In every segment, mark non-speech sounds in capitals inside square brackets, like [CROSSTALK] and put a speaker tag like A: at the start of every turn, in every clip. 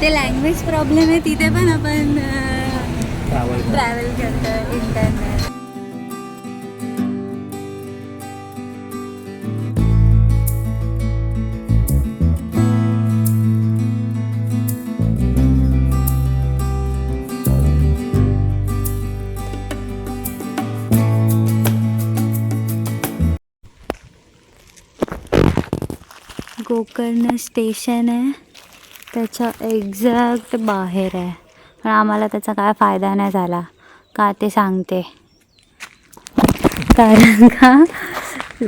A: ते language problem आहे तिथे पण आपण
B: ट्रॅव्हल
A: ट्रॅव्हल करतो इंटरनेट गोकर्ण स्टेशन आहे. त्याच्या एक्झॅक्ट बाहेर आहे. पण आम्हाला त्याचा काय फायदा नाही झाला. का ते सांगते. कारण का?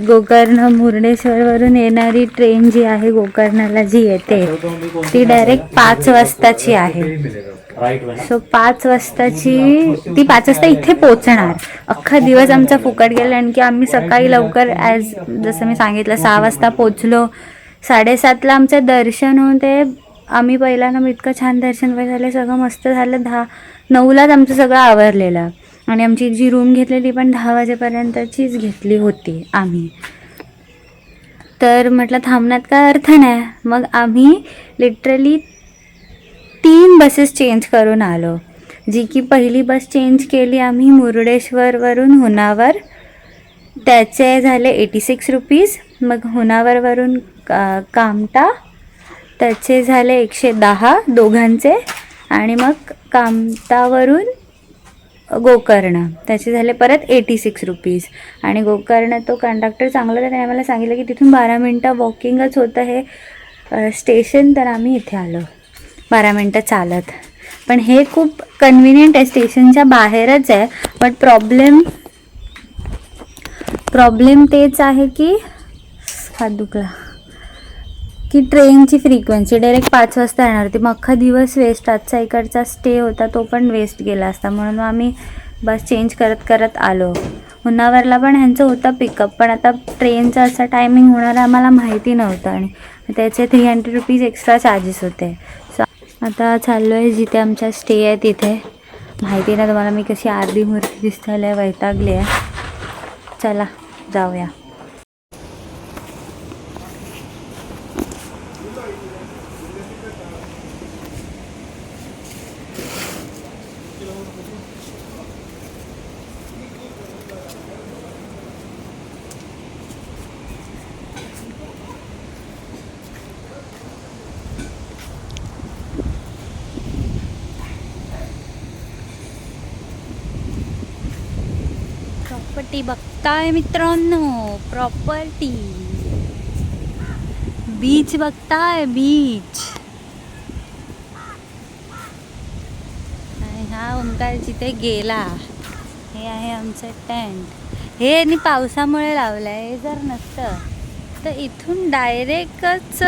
A: गोकर्ण मुर्डेश्वरवरून येणारी ट्रेन जी आहे गोकर्णाला जी येते ती डायरेक्ट पाच वाजताची आहे. सो पाच वाजताची ती पाच वाजता इथे पोचणार अख्खा दिवस आमचा फुकट गेला आणि की आम्ही सकाळी लवकर ॲज जसं मी सांगितलं सहा वाजता पोचलो साडेसातला आमचं दर्शन होऊन ते आम्ही पहिल्यांदा इतकं छान दर्शन वगैरे झालं सगळं मस्त झालं. दहा नऊलाच आमचं सगळं आवरलेलं. आणि आमची जी रूम घेतलेली पण दहा वाजेपर्यंतचीच घेतली होती आम्ही. तर म्हटलं थांबण्यात काय अर्थ नाही. मग आम्ही लिटरली तीन बसेस चेंज करून आलो. जी की पहिली बस चेंज केली आम्ही मुरुडेश्वरवरून हुनावर. त्याचे झाले एटी सिक्स रुपीज मग हुनावरवरून का कामटा. त्याचे झाले एकशे दहा दोघांचे. आणि मग कामतावरून गोकर्ण. त्याचे झाले परत एटी सिक्स रुपीज आणि गोकर्ण तो कंडक्टर चांगला त्याने आम्हाला सांगितलं की तिथून बारा मिनटं वॉकिंगच होतं हे स्टेशन तर आम्ही इथे आलो. बारा मिनटं चालत. पण हे खूप कन्व्हिनियंट आहे. स्टेशनच्या बाहेरच आहे. बट प्रॉब्लेम प्रॉब्लेम तेच आहे की हात दुखला. की ट्रेनची फ्रिक्वेन्सी डायरेक्ट पाच वाजता येणार. होती मग अख्खा दिवस वेस्ट आजचा इकडचा स्टे होता तो पण वेस्ट गेला असता. म्हणून आम्ही बस चेंज करत करत आलो. उन्हावरला पण ह्यांचं होतं पिकअप पण आता ट्रेनचा असा टायमिंग होणार आम्हाला माहिती नव्हतं. आणि त्याचे three hundred rupees extra charges होते. सो आता चाललो आहे जिथे आमचा स्टे आहे तिथे. माहिती ना तुम्हाला मी कशी अर्धी मूर्ती दिसतायला वैतागली आहे. चला जाऊया. प्रॉपर्टी बघताय मित्रांनो प्रॉपर्टी बीच बघताय बीच आणि हा ओंकार जिथे गेला हे आहे आमचं टेंट हे यांनी पावसामुळे लावलं आहे हे जर नसतं तर इथून डायरेक्टच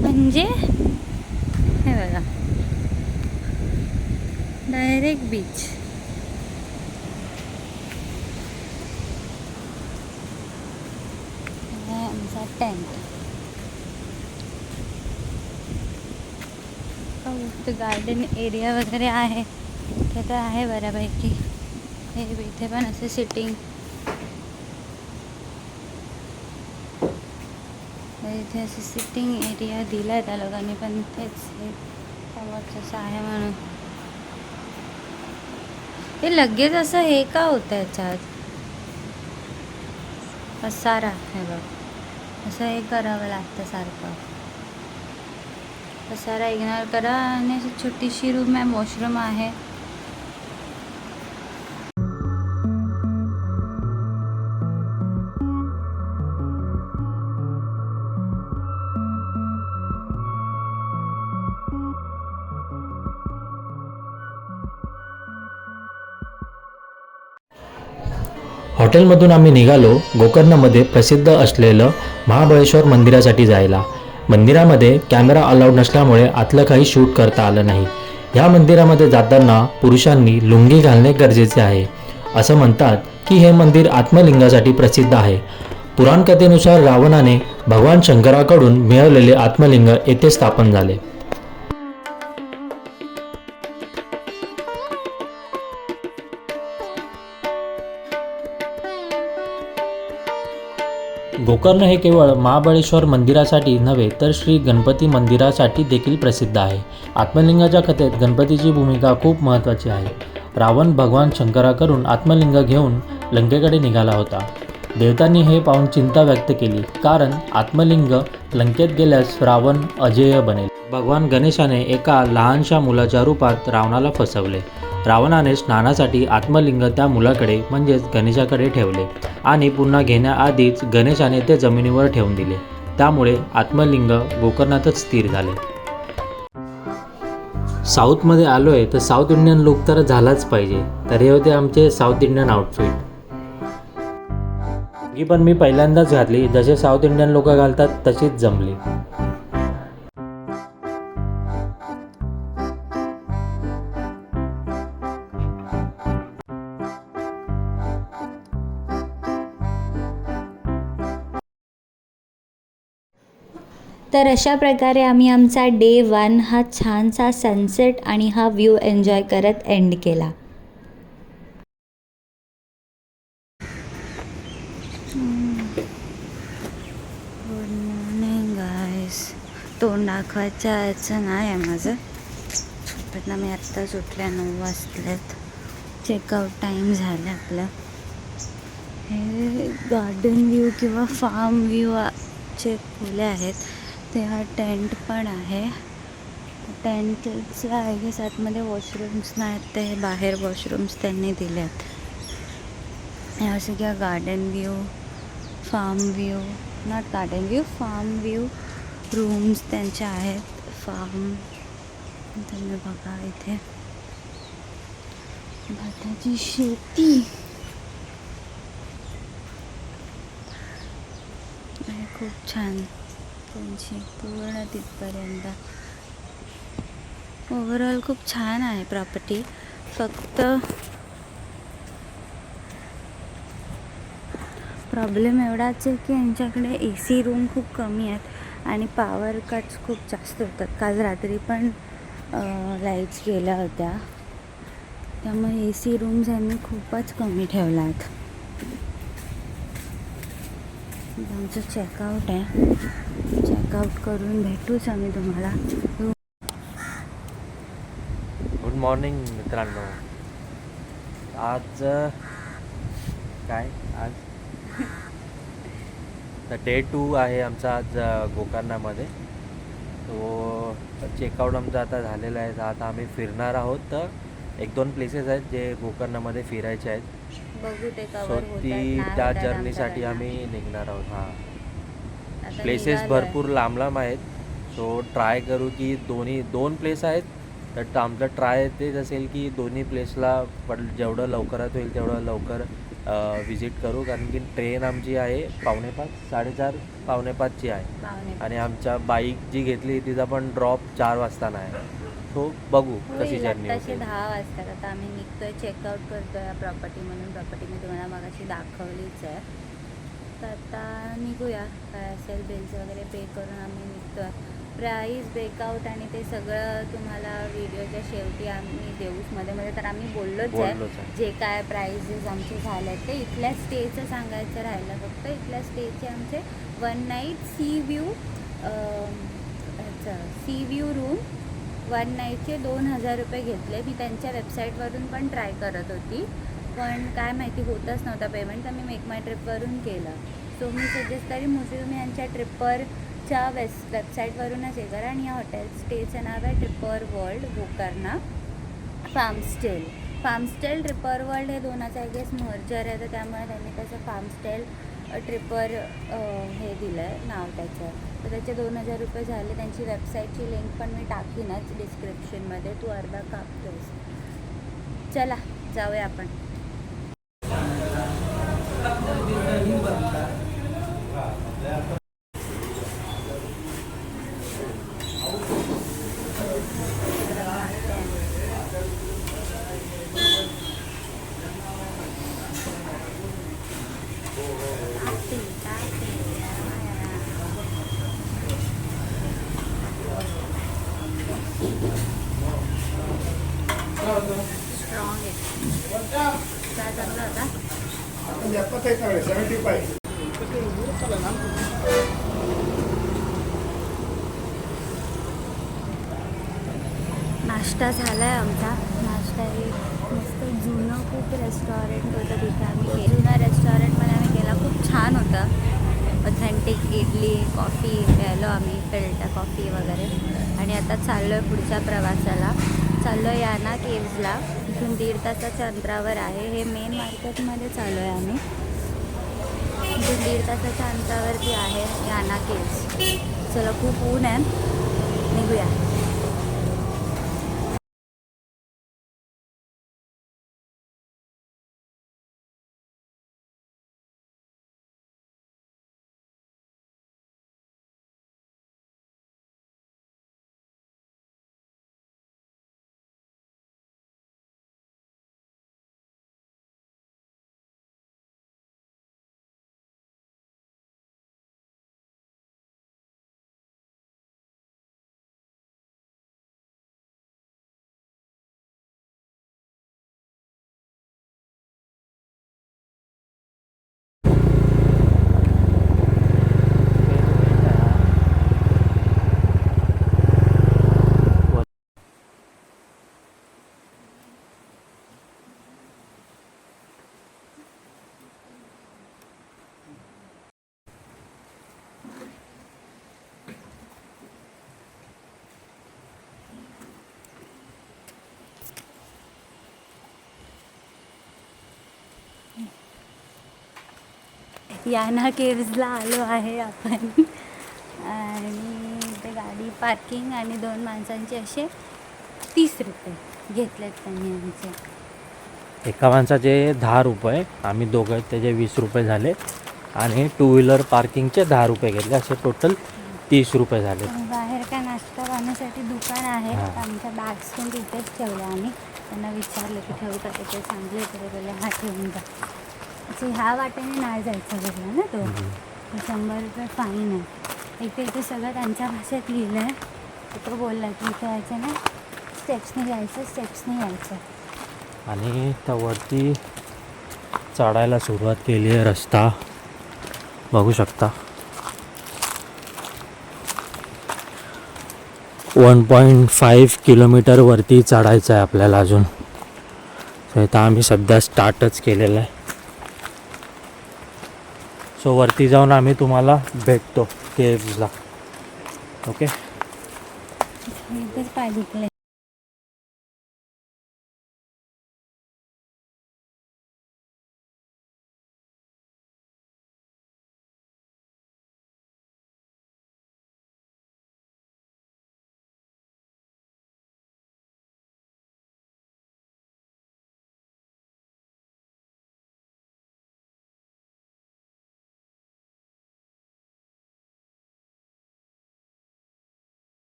A: म्हणजे हे बघा. डायरेक्ट बीच आहे आमचा टेंट गार्डन एरिया वगैरे आहे. ते तर आहे बऱ्यापैकी. हे इथे पण असे सिटिंग इथे असे सिटिंग एरिया दिला आहे त्या लोकांनी पण तेच हे समोरचं असं आहे म्हणून. हे लगेच असं हे का होतं याच्यात? पसारा हे बघ. असं हे करावं लागतं सारखं. पसारा इग्नोर करा आणि छोटीशी रूम आहे वॉशरूम आहे.
B: हॉटेलमधून आम्ही निघालो गोकर्णमध्ये प्रसिद्ध असलेलं महाबळेश्वर मंदिरासाठी जायला. मंदिरामध्ये कॅमेरा अलाउड नसल्यामुळे आतलं काही शूट करता आलं नाही. या मंदिरामध्ये जाताना पुरुषांनी लुंगी घालणे गरजेचे आहे. असं म्हणतात की हे मंदिर आत्मलिंगासाठी प्रसिद्ध आहे. पुराणकथेनुसार रावणाने भगवान शंकराकडून मिळवलेले आत्मलिंग येथे स्थापन झाले. गोकर्ण हे केवळ महाबळेश्वर मंदिरासाठी नव्हे तर श्री गणपती मंदिरासाठी देखील प्रसिद्ध आहे. आत्मलिंगाच्या कथेत गणपतीची भूमिका खूप महत्त्वाची आहे. रावण भगवान शंकराकडून आत्मलिंग घेऊन लंकेकडे निघाला होता. देवतांनी हे पाहून चिंता व्यक्त केली कारण आत्मलिंग लंकेत गेल्यास रावण अजेय बनेल. भगवान गणेशाने एका लहानशा मुलाच्या रूपात रावणाला फसवले. रावणाने स्नानासाठी आत्मलिंग त्या मुलाकडे म्हणजेच गणेशाकडे ठेवले आणि पुन्हा घेण्याआधीच गणेशाने ते जमिनीवर ठेवून दिले. त्यामुळे आत्मलिंग गोकर्णातच स्थिर झाले. साऊथमध्ये आलो आहे तर साऊथ इंडियन लुक तर झालाच पाहिजे. तर हे होते आमचे साऊथ इंडियन आउटफिट ही पण मी पहिल्यांदाच घातली. जसे साऊथ इंडियन लोक घालतात तशीच जमली.
A: तर अशा प्रकारे आम्ही आमचा डे वन हा छानसा सनसेट आणि हा व्ह्यू एन्जॉय करत एंड केला. गुड मॉर्निंग गायस तोंड दाखवायचं यायचं नाही आहे माझं. पण मी आत्ताच उठल्या नऊ वाजल्यात चेकआउट टाईम झालं आपलं. हे गार्डन व्ह्यू किंवा फार्म व्ह्यू चे फुले आहेत. ते हा टेंट पण आहे. टेंटच्या गेस आतमध्ये वॉशरूम्स नाहीत ते बाहेर वॉशरूम्स त्यांनी दिले आहेत हे सगळ्या किंवा garden view farm view not garden view farm view rooms त्यांचे आहेत. फार्म तुम्ही बघा इथे. भाताची शेती. खूप छान. त्यांची पूर्ण तिथपर्यंत. ओव्हरऑल खूप छान आहे प्रॉपर्टी फक्त प्रॉब्लेम एवढाच आहे की यांच्याकडे ए सी रूम खूप कमी आहेत आणि पॉवर कट्स खूप जास्त होतात. काल रात्री पण लाईट्स गेल्या होत्या. त्यामुळे ए सी रूम्स यांनी खूपच कमी ठेवल्या आहेत आमचं चेकआउट आहे. चेकआउट करून भेटूच आम्ही तुम्हाला.
B: गुड मॉर्निंग मित्रांनो. आज काय? आज? [LAUGHS] तर डे टू आहे आमचा आज गोकर्णामध्ये. तो चेकआउट आमचा आता झालेला आहे. आता आम्ही फिरणार आहोत. तर एक दोन प्लेसेस आहेत जे गोकर्णामध्ये फिरायचे आहेत.
A: बघू ते
B: सो ती त्या जर्नीसाठी आम्ही निघणार आहोत हां. प्लेसेस भरपूर लांब लांब आहेत. सो ट्राय करू की दोन्ही दोन प्लेस आहेत. तर आमचं ट्राय तेच असेल की दोन्ही प्लेसला पण जेवढं लवकरात होईल तेवढं लवकर विजिट करू. कारण की ट्रेन आमची आहे पावणे पाच साडेचार पावणे पाचची आहे आणि आमच्या बाईक जी घेतली तिचा पण ड्रॉप चार वाजता नाही सो बघू कशी जर्नी होते.
A: दहा वाजतात. आता आम्ही निघतोय चेकआउट करतोय या प्रॉपर्टी म्हणून प्रॉपर्टी मी तुम्हाला मगाशी दाखवलीच आहे. तर आता निघूया. काय असेल बिल्स वगैरे पे करून आम्ही निघतोय. प्राईस ब्रेकआउट आणि ते सगळं तुम्हाला व्हिडिओच्या शेवटी आम्ही देऊच मध्ये मध्ये तर आम्ही बोललोच आहे. जे काय प्राइजेस आमचे झाले ते इथल्या स्टेचं सांगायचं राहिलं फक्त. इथल्या स्टेचे आमचे one night sea view sea view room one नाईटचे दोन हजार रुपये घेतले. मी त्यांच्या वेबसाईटवरून पण ट्राय करत होती. पण काय माहिती होतच नव्हता पेमेंट तर मी मेक माय ट्रिपवरून केलं. सो मी सजेस्ट करीन मोस्टली तुम्ही यांच्या ट्रिपरच्या वेस वेबसाईटवरूनच हे करा. आणि या हॉटेल स्टेचं नाव आहे ट्रिपर वर्ल्ड गोकर्णा फार्मस्टेल फार्मस्टेल ट्रिपर वर्ल्ड हे दोनाचं आय गेस मर्जर आहे. तर त्यामुळे त्यांनी त्याचं फार्मस्टेल ट्रिपर हे दिलं आहे नाव त्याचं. तर त्याचे दोन हजार रुपये झाले. त्यांची वेबसाईटची लिंक पण मी टाकीनच डिस्क्रिप्शनमध्ये तू अर्धा कापतोस. चला जाऊया आपण. स्ट्रॉंग आहे काय चाललं होता
C: ಎಪ್ಪತ್ತೈದು ಸಾವಿರ ಸೆವೆಂಟಿ ಫೈವ್
A: नाश्ता झाला आहे आमचा नाश्ता हे मस्त जुनं खूप रेस्टॉरंट होतं तिथे आम्ही गेलो जुनं रेस्टॉरंटमध्ये आम्ही गेला खूप छान होतं ऑथेंटिक इडली कॉफी प्यायलो आम्ही फिल्टर कॉफी वगैरे आणि आता चाललो आहे पुढच्या प्रवासाला चाललो आहे याना केव्जला. इथून दीड तासाच्या अंतरावर आहे. हे मेन मार्केटमध्ये चाललो आहे आम्ही. इथून दीड तासाच्या अंतरावरती आहे याना केव्ज. चला खूप ऊन आहे. निघूया. याना केव्जला आलो आहे आपण. आणि ते गाडी पार्किंग आणि दोन माणसांचे असे तीस रुपये घेतलेत त्यांनी आमचे.
B: एका माणसाचे दहा रुपये आम्ही दोघं त्याचे वीस रुपये झाले. आणि टू व्हीलर पार्किंगचे दहा रुपये घेतले. असे टोटल तीस रुपये झाले.
A: बाहेर काय नाश्ता पाण्यासाठी दुकान आहे. आमच्या बॅग्स पण तिथेच ठेवल्या आम्ही. त्यांना विचारलं की ठेवू का? ते सांगले तर बोलले हा ठेवून जा. असं ह्या वाटेने नाही जायचं बोलला ना तो. तर शंभर रुपये फाईन आहे. इथे इथे सगळं त्यांच्या भाषेत लिहिलं आहे तर तो बोलला की इथे यायचं ना स्टेप्सने यायचं स्टेप्सने यायचं.
B: आणि त्या वरती चढायला सुरुवात केली आहे रस्ता. बघू शकता. वन पॉईंट फाईव्ह किलोमीटर वरती चढायचं आहे आपल्याला अजून. सो इथं आम्ही सध्या स्टार्टच केलेलं आहे. सो वरती जाऊन आम्ही तुम्हाला भेटतो केव्जला ओके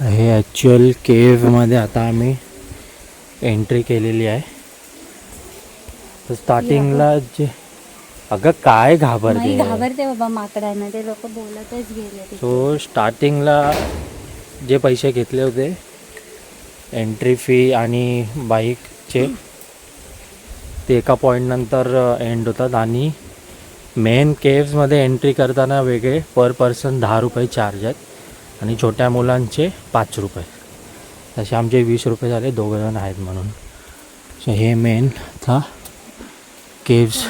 A: हे हे
B: ॲक्च्युअल केव्हमध्ये आता आम्ही एंट्री केलेली आहे. तर स्टार्टिंगला जे अगं काय
A: नाही
B: घाबरते
A: घाबरते बाबा माकडांना ते लोक बोलतच गेले.
B: सो स्टार्टिंगला जे पैसे घेतले होते एंट्री फी आणि बाईकचे ते एका पॉईंट नंतर एंड होतात. आणि मेन केव्समध्ये एंट्री करताना वेगळे पर पर्सन दहा रुपये चार्ज आहेत. आणि छोट्या मुलांचे पाच रुपये. तसे आमचे वीस रुपये झाले दोघं जण आहेत म्हणून. सो हे मेन था केव्स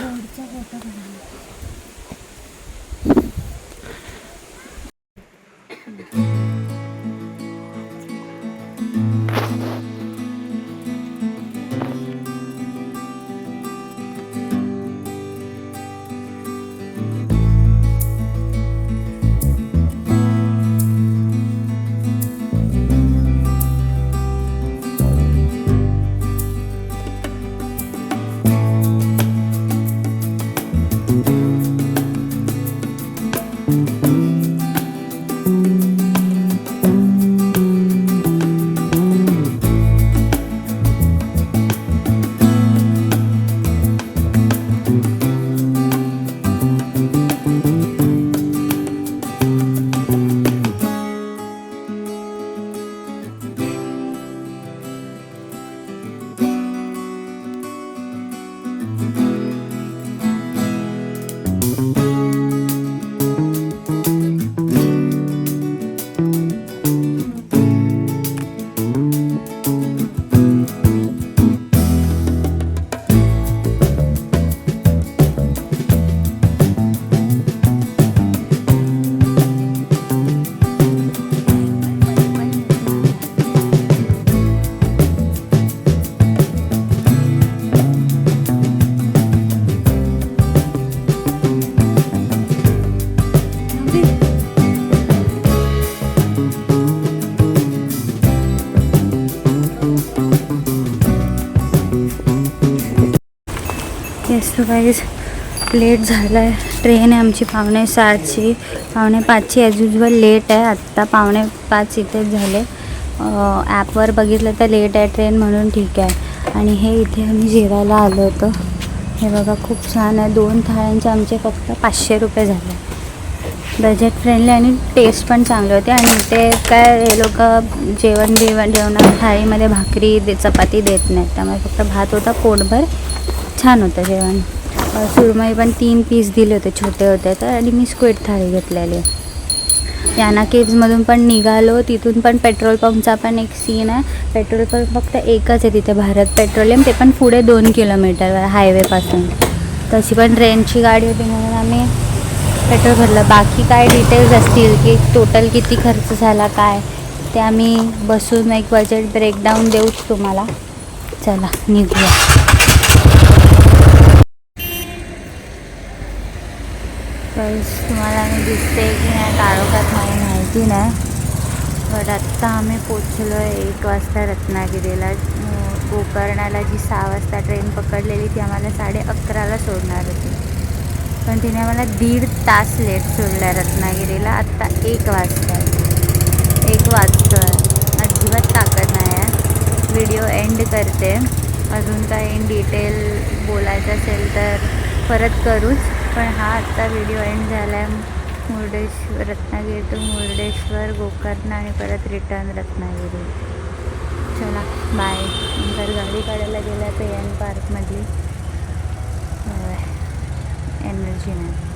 A: सो गाईज लेट झालं आहे ट्रेन आहे आमची पावणे सातची पावणे पाचची ॲज युजल लेट आहे. आत्ता पावणे पाच इथेच झाले. ॲपवर बघितलं तर लेट आहे ट्रेन म्हणून ठीक आहे. आणि हे इथे आम्ही जेवायला आलो होतो. हे बघा खूप छान आहे. दोन थाळ्यांचे आमचे फक्त पाचशे रुपये झाले. बजेट फ्रेंडली आणि टेस्ट पण चांगले होते. आणि इथे काय हे लोक जेवण बिवण जेवणात थाळीमध्ये भाकरी दे चपाती देत नाहीत. त्यामुळे फक्त भात होता पोटभर. छान होतं जेवण. सुरमई पण तीन पीस दिले होते छोटे होते तर आणि मी स्क्वेट थाळी घेतलेली. याना केव्समधून पण निघालो तिथून पण पेट्रोल पंपचा पण एक सीन आहे. पेट्रोल पंप फक्त एकच आहे तिथे भारत पेट्रोलियम ते पण पुढे दोन किलोमीटरवर हायवेपासून तशी पण ट्रेनची गाडी होती म्हणून आम्ही पेट्रोल भरलं. बाकी काय डिटेल्स असतील की टोटल किती खर्च झाला काय ते आम्ही बसून एक बजेट ब्रेकडाऊन देऊच तुम्हाला. चला निघूया. गाईस तुम्हाला मी दिसते की नाही काळोखात मला माहिती नाही. बट आत्ता आम्ही पोचलो आहे एक वाजता रत्नागिरीला. गोकर्णाला जी सहा वाजता ट्रेन पकडलेली ती आम्हाला साडे अकराला सोडणार होती. पण तिने आम्हाला दीड तास लेट सोडला रत्नागिरीला. आत्ता एक वाजता एक वाजतो आहे अजिबात ताकद नाही आहे. व्हिडिओ एंड करते. अजून काही इन डिटेल बोलायचं असेल तर परत करूच. पण हा आत्ता व्हिडिओ एंड झाला आहे मुर्डेश्वर रत्नागिरी टू मुर्डेश्वर गोकर्ण आणि परत रिटर्न रत्नागिरी. चला बाय नंतर गाडी काढायला गेला तर एन पार्कमधली एनर्जी नाही.